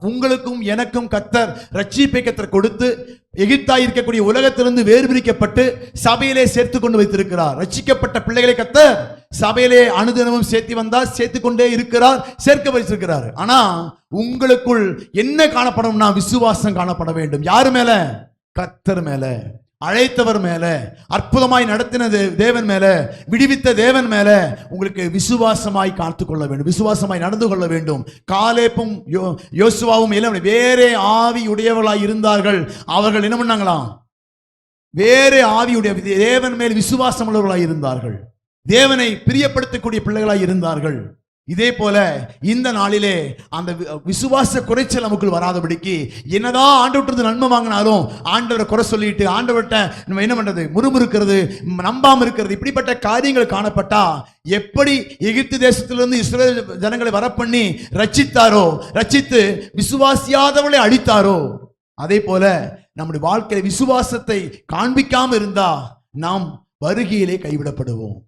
உங்களுக்கும் எனக்கும் கத்தர் ரட்சிப்பை கத்தர் கொடுத்து எகிப்தாய் இருக்கக்கூடிய உலகத்திலிருந்து வேறு பிரிக்கப்பட்டு சபையிலே சேர்த்து கொண்டு வைத்திருக்கிறார். ரட்சிக்கப்பட்ட பிள்ளைகளை கத்தர் சபையிலே அனுதினமும் சேர்த்து வந்தால் சேர்த்து கொண்டே இருக்கிறார் சேர்க்க வைத்திருக்கிறார். ஆனா உங்களுக்குள் என்ன காணப்படணும்னா விசுவாசம் காணப்பட வேண்டும். யாரு மேல? கத்தர் மேல. அழைத்தவர் மேல அற்புதமாய் நடத்தின தேவன் மேல விடுவித்த தேவன் மேல உங்களுக்கு விசுவாசமாய் காத்து கொள்ள வேண்டும் விசுவாசமாய் நடந்து கொள்ள வேண்டும். காலேப்பும் யோ யோசுவாவும் இல்லை வேறே ஆவி உடையவர்களாய் இருந்தார்கள். அவர்கள் என்ன பண்ணாங்களாம் வேறே ஆவியுடைய தேவன் மேல் விசுவாசம் உள்ளவர்களாய் இருந்தார்கள். தேவனை பிரியப்படுத்தக்கூடிய பிள்ளைகளாய் இருந்தார்கள். இதே போல இந்த நாளிலே அந்த வி- விசுவாச குறைச்சல் நமக்குள் வராதபடிக்கு என்னதான் ஆண்டவர்கிட்ட நன்மை வாங்கினாலும் ஆண்டவரை குறை சொல்லிட்டு ஆண்டவர்கிட்ட நம்ம என்ன பண்றது? முறுமுறுக்கிறது நம்பாம இருக்கிறது இப்படிப்பட்ட காரியங்கள் காணப்பட்டா எப்படி எகிப்து தேசத்திலிருந்து இஸ்ரேல் ஜனங்களை வரப்பண்ணி ரச்சித்தாரோ ரச்சித்து விசுவாசியாதவளை அழித்தாரோ அதே போல நம்முடைய வாழ்க்கையில விசுவாசத்தை காண்பிக்காம இருந்தா நாம் வருகையிலே கைவிடப்படுவோம்.